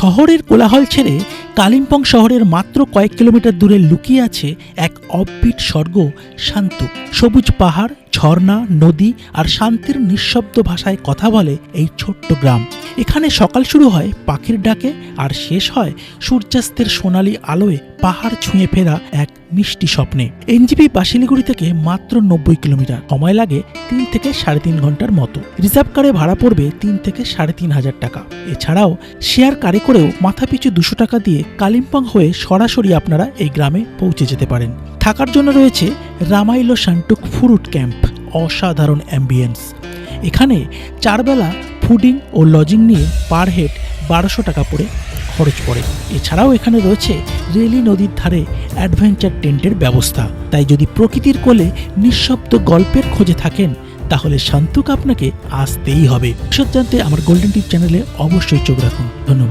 শহরের কোলাহল ছেড়ে কালিম্পং শহরের মাত্র কয়েক কিলোমিটার দূরে লুকিয়ে আছে এক অববিট স্বর্গ শান্ত। সবুজ পাহাড়, ঝর্ণা, নদী আর শান্তির নিঃশব্দ ভাষায় কথা বলে এই ছোট্ট গ্রাম। এখানে সকাল শুরু হয় পাখির ডাকে আর শেষ হয় সূর্যাস্তের সোনালী আলোয় পাহাড় ছুঁয়ে ফেরা এক মিষ্টি স্বপ্নে। এনজিপি বাসিলিগুড়ি থেকে মাত্র নব্বই কিলোমিটার। সময় লাগে তিন থেকে সাড়ে তিন ঘণ্টার মতো। রিজার্ভ কারে ভাড়া পড়বে তিন থেকে সাড়ে তিন হাজার টাকা। এছাড়াও শেয়ার কারে করেও মাথাপিছু দুশো টাকা দিয়ে কালিম্পং হয়ে সরাসরি আপনারা এই গ্রামে পৌঁছে যেতে পারেন। থাকার জন্য রয়েছে রামাইলো শান্টুক ফুরুট ক্যাম্প, অসাধারণ অ্যাম্বিয়েন্স এখানে চারবেলা ফুডিং ও লজিং নিয়ে পার হেড বারোশো টাকা পড়ে খরচ পড়ে। এছাড়াও এখানে রয়েছে রেলি নদীর ধারে অ্যাডভেঞ্চার টেন্টের ব্যবস্থা। তাই যদি প্রকৃতির কোলে নিঃশব্দ গল্পের খোঁজে থাকেন, তাহলে শান্তুক আপনাকে আসতেই হবে। বিশদ জানতে আমার গোল্ডেন টিপ চ্যানেলে অবশ্যই চোখ রাখুন। ধন্যবাদ।